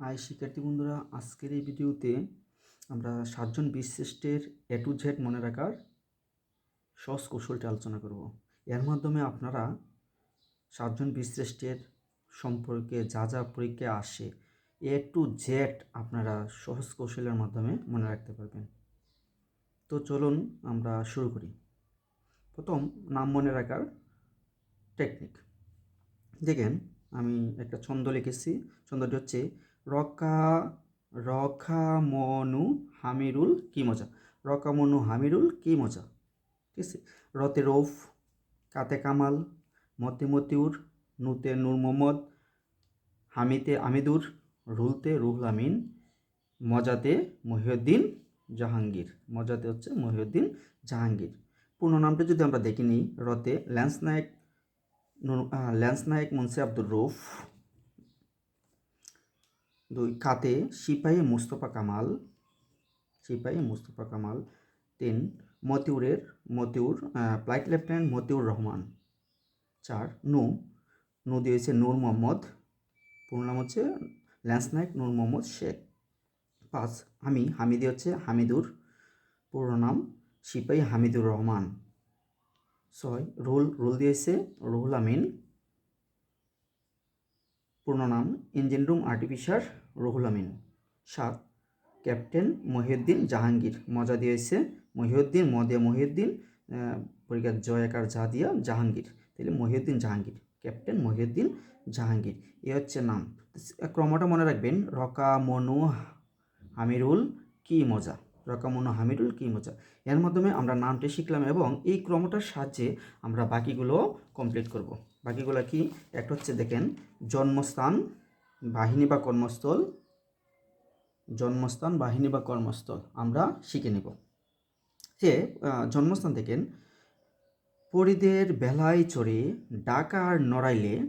High শিক্ষার্থী বন্ধুরা, আজকের এই ভিডিওতে আমরা সাতজন বীরশ্রেষ্ঠের এ টু জেড মনে রাখার সহজ কৌশলটি আলোচনা করব। এর মাধ্যমে আপনারা সাতজন বীরশ্রেষ্ঠের সম্পর্কে যা যা পরীক্ষায় আসে এ টু জেড আপনারা সহজ কৌশলের মাধ্যমে মনে রাখতে পারবেন। তো চলুন আমরা শুরু করি। প্রথম, নাম মনে রাখার টেকনিক দেখেন, আমি একটা ছন্দ লিখেছি। ছন্দটি হচ্ছে রকা রখামনু হামিরুল কি মজা? রকামনু হামিরুল কি মজা? ঠিক আছে? রতে রৌফ, কাতে কামাল, মতে মতিউর, নুতে নূর মোহাম্মদ, হামিতে আমিদুর, রুলতে রুহুল আমিন, মজাতে মহিউদ্দিন জাহাঙ্গীর। মজাতে হচ্ছে মহিউদ্দিন জাহাঙ্গীর। পূর্ণ নামটা যদি আমরা দেখে নিই, রতে ল্যান্স নায়ক ল্যান্স নায়ক মুন্সি আব্দুর রৌফ। দুই, কাতে সিপাহী মুস্তফা কামাল, সিপাহী মুস্তফা কামাল। তিন, মতিউরের, মতিউর ফ্লাইট লেফটেন্যান্ট মতিউর রহমান। চার, নু নু দিয়েছে নূর মোহাম্মদ। পুরো নাম হচ্ছে ল্যান্স নায়ক নূর মোহাম্মদ শেখ। পাঁচ আমি হামিদি হচ্ছে হামিদুর। পুরো নাম সিপাহী হামিদুর রহমান। ছয় রুল রুল দিয়েছে রুহুল আমিন। পূর্ণ নাম engine room artificer Ruhul Amin. সাত, ক্যাপ্টেন মহিউদ্দিন জাহাঙ্গীর। মজা দিয়েছে মহিউদ্দিন মদিয়া মহিউদ্দিন পরীক্ষার জয়াকার যা দিয়া জাহাঙ্গীর। তাহলে মহিউদ্দিন জাহাঙ্গীর, ক্যাপ্টেন মহিউদ্দিন জাহাঙ্গীর। এ হচ্ছে নাম। ক্রমটা মনে রাখবেন, রকা, মনু হামিরুল কি মজা। রকামনু হামিরুল কি মজা এর মাধ্যমে আমরা নামটি শিখলাম এবং এই ক্রমটার সাহায্যে আমরা বাকিগুলো কমপ্লিট করব। বাকিগুলো কি? একটা হচ্ছে দেখেন জন্মস্থান বাহিনী বা কর্মস্থল জন্মস্থান বাহিনী বা কর্মস্থল আমরা শিখে নেব। আহ, জন্মস্থান দেখেন পরিদের বেলায় চড়ে ডাকার নড়াইলে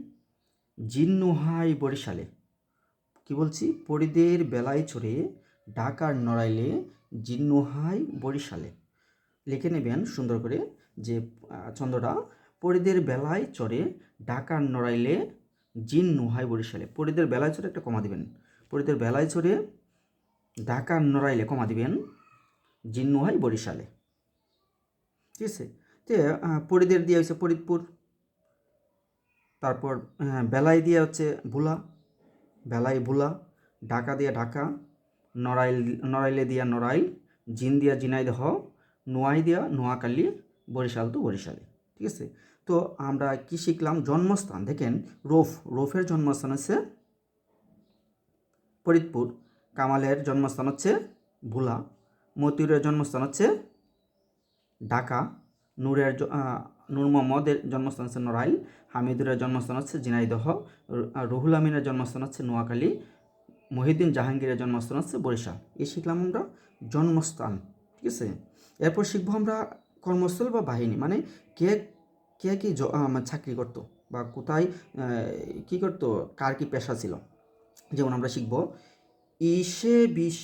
জিন্নুহাই বরিশালে। কি বলছি? পরিদের বেলায় চড়ে ডাকার নড়াইলে জিন্নুহাই বরিশালে। লিখে নেবেন সুন্দর করে যে ছন্দটা, পরিদের বেলায় চড়ে ডাকার নড়াইলে জিন নুহাই বরিশালে। পরিদের বেলায় চড়ে একটা কমা দিবেন। পরিদের বেলায় চড়ে ডাকার নড়াইলে কমা দিবেন জিন নুহাই বরিশালে। ঠিক আছে? তে পরিদের দিয়ে হচ্ছে ফরিদপুর। তারপর বেলায় দিয়ে হচ্ছে ভুলা। বেলায় ভুলা, ঢাকা দিয়ে ঢাকা। নড়াইল, নড়াইলে দিয়া নড়াইল, জিন দিয়া জিনাইদহ নোয়াই দিয়া নোয়াখালী, বরিশাল তো বরিশালে, ঠিক আছে? তো আমরা কি শিখলাম? জন্মস্থান, দেখেন, রোফ, রোফের জন্মস্থান হচ্ছে ফরিদপুর, কামালের জন্মস্থান হচ্ছে ভোলা, মতিউরের জন্মস্থান হচ্ছে ঢাকা, নূরের নূর মোহাম্মদের জন্মস্থান হচ্ছে নড়াইল, হামিদুরের জন্মস্থান হচ্ছে জিনাইদহ রুহুল আমিনের জন্মস্থান হচ্ছে নোয়াখালী মহিউদ্দিন জাহাঙ্গীরের জন্মস্থান হচ্ছে বরিশাল। এই শিখলাম আমরা জন্মস্থান, ঠিক আছে? এরপর শিখব আমরা কর্মস্থল বা বাহিনী মানে কে কে কি মানে চাকরি করতো বা কোথায় কি করতো, কার কি পেশা ছিল? যেমন আমরা শিখব ইসে বিশ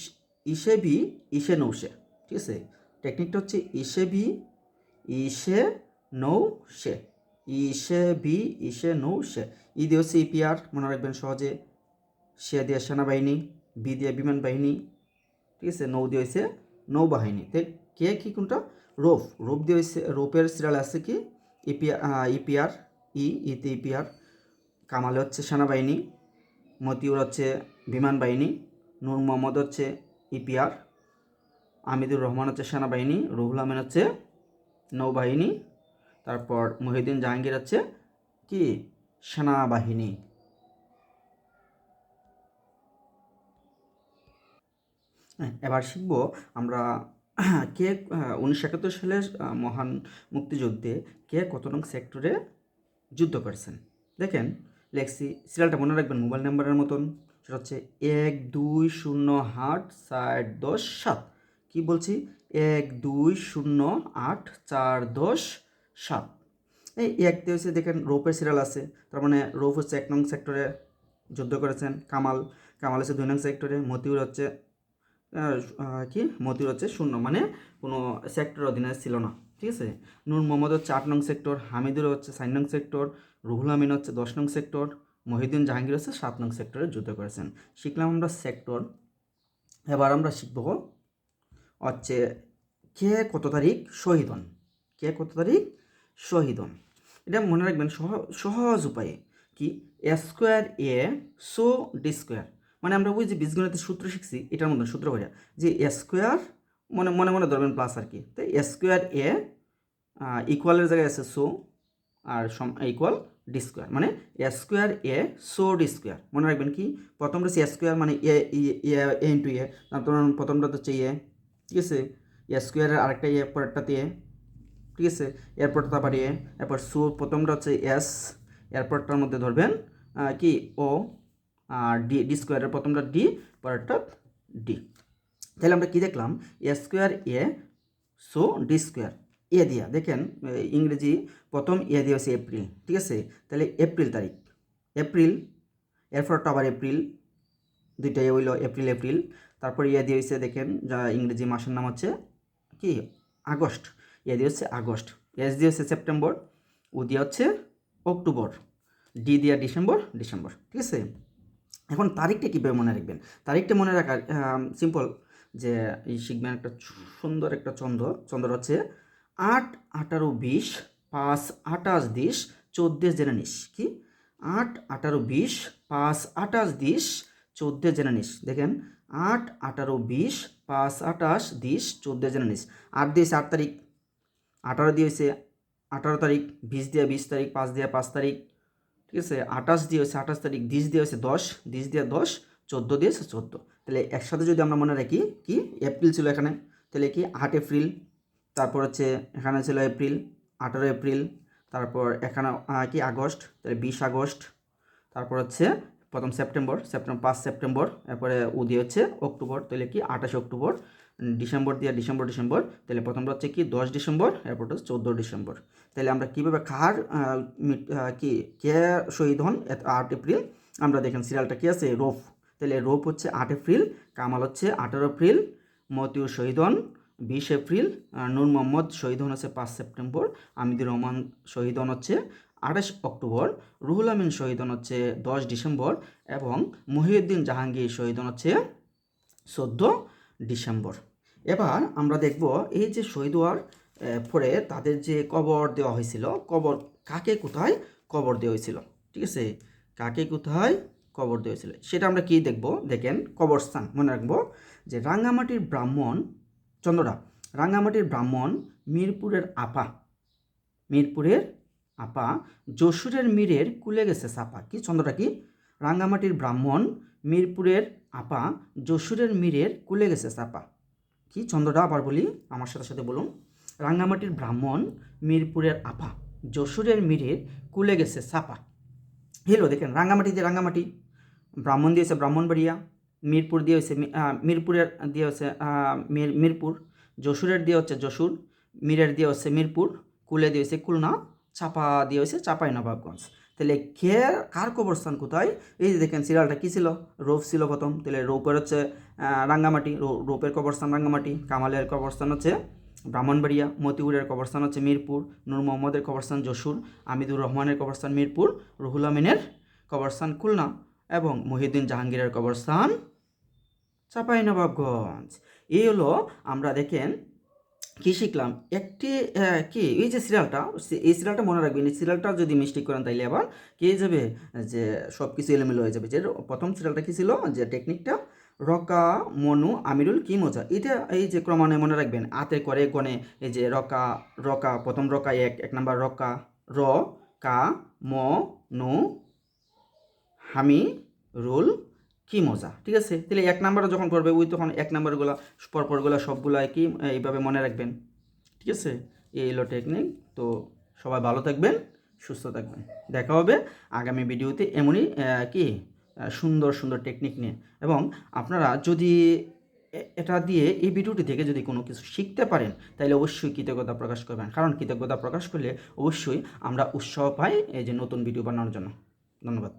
ইসে বি, ইসে নৌসে, ঠিক আছে? টেকনিকটা হচ্ছে ইসে বি, ইসে নৌ সে ইসে বি, ইসে নৌ সে ই ইপিআর মনে রাখবেন সহজে। সে সেনাবাহিনী বি দিয়ে বিমান বাহিনী, ঠিক আছে, নৌ দিয়ে হয়েছে নৌবাহিনী। তো কে কি কোনটা? রোপ রোপ দিয়ে হয়েছে রোপের সিরিয়াল আছে কি? ইপিআর ইপিআর, ই, ইতে ইপিআর। কামালে হচ্ছে সেনাবাহিনী, মতিউর হচ্ছে বিমান বাহিনী, নূর মোহাম্মদ হচ্ছে ইপিআর, আমিদুর রহমান হচ্ছে সেনাবাহিনী, রুহুল আমিন হচ্ছে নৌবাহিনী, তারপর মহিউদ্দিন জাহাঙ্গীর হচ্ছে কি? সেনাবাহিনী। এবার শিখব আমরা কে উনিশশো একাত্তর সালের মহান মুক্তিযুদ্ধে কে কত নং সেক্টরে যুদ্ধ করেছেন? দেখেন, লেখছি সিরিয়ালটা মনে রাখবেন মোবাইল নাম্বারের মতন। সেটা হচ্ছে এক দুই শূন্য আট চার দশ সাত। কি বলছি? এক দুই শূন্য আট চার দশ সাত। এই একতে হচ্ছে, দেখেন রোপের সিরিয়াল আছে। তার মানে রোপ হচ্ছে এক নং সেক্টরে যুদ্ধ করেছেন কামাল। কামাল হচ্ছে দুই নং সেক্টরে। মতিউর হচ্ছে কি? মতিউর হচ্ছে শূন্য মানে কোনো সেক্টর অধীনে ছিল না, ঠিক আছে? নূর মোহাম্মদ হচ্ছে আট নং সেক্টর হামিদুর হচ্ছে সাত নং সেক্টর রুহুল আমিন হচ্ছে দশ নং সেক্টর মহিউদ্দিন জাহাঙ্গীর হচ্ছে সাত নং সেক্টরে যুদ্ধ করেছেন। শিখলাম আমরা সেক্টর এবার আমরা শিখব হচ্ছে কে কত তারিখ শহীদ হন? কে কত তারিখ শহীদ হন? এটা মনে রাখবেন সহ- সহজ উপায়ে, কি? A square A so D square মানে আমরা ওই যে বীজগণিতের সূত্র শিখছি, এটার মধ্যে সূত্র করিয়া যে এ স্কোয়ার মনে মনে মনে ধরবেন প্লাস আর কি। তো এ স্কোয়ার এ ইকুয়ালের জায়গায় আছে সো আর সম ইকুয়াল ডি স্কোয়ার মানে A square A so D square মনে রাখবেন কি? প্রথমটা হচ্ছে এ স্কোয়ার মানে এ এ ইন্টু এ তারপর প্রথমটা হচ্ছে এ ঠিক আছে? এ স্কোয়ারের আরেকটা এ পরেরটাতে এ ঠিক আছে? এরপরটা তারপর এ এরপর সো প্রথমটা হচ্ছে এস এরপরটার মধ্যে ধরবেন কি? ও ডি ডি স্কোয়ারের প্রথমটা ডি পরেরটা ডি তাহলে আমরা কি দেখলাম? A square A so D square A দিয়া, দেখেন ইংরেজি প্রথম এ দিয়ে হচ্ছে এপ্রিল ঠিক আছে? তাহলে এপ্রিল তারিখ। এপ্রিল এরপরটা আবার এপ্রিল দুইটাই হইল এপ্রিল এপ্রিল তারপর ইয়ে দিয়ে হচ্ছে দেখেন, যা ইংরেজি মাসের নাম হচ্ছে কি? আগস্ট। ইয়ে দিয়ে হচ্ছে আগস্ট। এস দিয়ে হচ্ছে সেপ্টেম্বর ও দিয়ে হচ্ছে অক্টোবর ডি দিয়া ডিসেম্বর ডিসেম্বর ঠিক আছে? এখন তারিখটা কীভাবে মনে রাখবেন? তারিখটা মনে রাখার সিম্পল যে এই শিখবেন একটা সুন্দর একটা চন্দ্র। চন্দ্র হচ্ছে আট, আঠারো, বিশ, পাঁচ, আঠাশ দিশ চোদ্দে জেনে নিস কি? আট, আঠারো, বিশ, পাঁচ, আঠাশ দিশ চোদ্দে জেনে নিস দেখেন, আট, আঠারো, বিশ, পাঁচ, আঠাশ দিশ চোদ্দে জেনে নিস আট দিয়েছে আট তারিখ। আঠারো দিয়েছে আঠারো তারিখ, বিশ দিয়ে বিশ তারিখ, পাঁচ দিয়ে পাঁচ তারিখ। ঠিক আছে, আঠাশ দিয়ে হচ্ছে আঠাশ তারিখ দিশ দিয়ে হচ্ছে দশ দিশ দিয়ে দশ, চোদ্দ দিয়েছে চোদ্দ। তাহলে একসাথে যদি আমরা মনে রাখি, কি? এপ্রিল ছিল এখানে, তাহলে কি? আট এপ্রিল, তারপর হচ্ছে এখানে ছিল এপ্রিল, আঠারো এপ্রিল, তারপর এখানে কি? আগস্ট, তাহলে বিশ আগস্ট, তারপর হচ্ছে প্রথম সেপ্টেম্বর সেপ্টেম্বর, পাঁচ সেপ্টেম্বর, এরপরে দিয়ে হচ্ছে অক্টোবর, তাহলে কি? আঠাশে অক্টোবর ডিসেম্বর দিয়ে ডিসেম্বর ডিসেম্বর তাহলে প্রথমটা হচ্ছে কি? দশ ডিসেম্বর এরপর হচ্ছে চোদ্দ ডিসেম্বর। তাহলে আমরা কীভাবে আহ, কি কে শহীদ হন? আট এপ্রিল। আমরা দেখেন সিরিয়ালটা কী আছে? রোপ তাহলে রোপ হচ্ছে আট এপ্রিল কামাল হচ্ছে আঠারো এপ্রিল মতিউর শহীদ হন বিশ এপ্রিল নূর মোহাম্মদ শহীদ হন হচ্ছে পাঁচ সেপ্টেম্বর আমিদুর রহমান শহীদ হন হচ্ছে আঠাশ অক্টোবর রুহুল আমিন শহীদ হন হচ্ছে দশ ডিসেম্বর এবং মহিউদ্দিন জাহাঙ্গীর শহীদ হন হচ্ছে চোদ্দ ডিসেম্বর। এবার আমরা দেখব এই যে শহীদ হওয়ার পরে তাদের যে কবর দেওয়া হয়েছিল, কবর কাকে কোথায় কবর দেওয়া হয়েছিল, ঠিক আছে? কাকে কোথায় কবর দেওয়া হয়েছিল? সেটা আমরা কি দেখব? দেখেন, কবরস্থান, মনে রাখব যে রাঙ্গামাটির ব্রাহ্মণ, চন্দ্ররা রাঙ্গামাটির ব্রাহ্মণ মিরপুরের আপা মিরপুরের আপা, যশোরের মীরের কুলে গেছে সাপা। কি চন্দ্রটা কি? রাঙ্গামাটির ব্রাহ্মণ, মিরপুরের আপা, যশোরের মীরের কুলে গেছে চাপা কি? চন্দ্রটা আবার বলি আমার সাথে সাথে বলুন। রাঙ্গামাটির ব্রাহ্মণ মিরপুরের আপা যশোরের মীরের কুলে গেছে চাপা হেলো দেখেন রাঙ্গামাটি দিয়ে রাঙ্গামাটি ব্রাহ্মণ দিয়েছে ব্রাহ্মণবাড়িয়া মিরপুর দিয়ে আহ, মিরপুরের দিয়ে হচ্ছে মির- মিরপুর যশোরের দিয়ে হচ্ছে যশোর মিরের দিয়ে হচ্ছে মিরপুর কুলে দিয়ে হচ্ছে খুলনা চাপা দিয়ে হচ্ছে চাপাই নবাবগঞ্জ তাহলে কে কার কবরস্থান কোথায়? এই যে দেখেন সিরিয়ালটা কী ছিল? রোপ ছিল প্রথম, তাহলে রোপের হচ্ছে রাঙ্গামাটি। রোপের কবরস্থান রাঙ্গামাটি, কামালের কবরস্থান হচ্ছে ব্রাহ্মণবাড়িয়া, মতিউরের কবরস্থান হচ্ছে মিরপুর, নূর মোহাম্মদের কবরস্থান যশোর, আমিদুর রহমানের কবরস্থান মিরপুর, রুহুল আমিনের কবরস্থান খুলনা এবং মহিউদ্দিন জাহাঙ্গীরের কবরস্থান চাঁপাইনবাবগঞ্জ। এই হলো আমরা দেখেন কি শিখলাম? একটি কি, এই যে সিরিয়ালটা এই সিরিয়ালটা মনে রাখবেন, এই সিরিয়ালটা যদি মিস্টেক করেন তাইলে আবার কে যাবে? যে সব কিছু এলোমেলো হয়ে যাবে। যে প্রথম সিরিয়ালটা কি ছিল? যে টেকনিকটা, রকা, মনু, আমিরুল কি মজা। এটা এই যে ক্রমান্বয়ে মনে রাখবেন, আতে করে গণে এই যে রকা রকা, প্রথম রকা এক এক নাম্বার রকা, র, কা, ম, নু হামি রুল কি মজা, ঠিক আছে? তাহলে এক নাম্বারও যখন পড়বে ওই তখন এক নাম্বারগুলো, পরপরগুলো সবগুলাই কি এইভাবে মনে রাখবেন, ঠিক আছে? এই হলো টেকনিক তো সবাই ভালো থাকবেন, সুস্থ থাকবেন। দেখা হবে আগামী ভিডিওতে এমনই কি সুন্দর সুন্দর টেকনিক নিয়ে। এবং আপনারা যদি এটা দিয়ে এই ভিডিওটি থেকে যদি কোনো কিছু শিখতে পারেন, তাহলে অবশ্যই কৃতজ্ঞতা প্রকাশ করবেন। কারণ কৃতজ্ঞতা প্রকাশ করলে অবশ্যই আমরা উৎসাহ পাই এই যে নতুন ভিডিও বানানোর জন্য। ধন্যবাদ।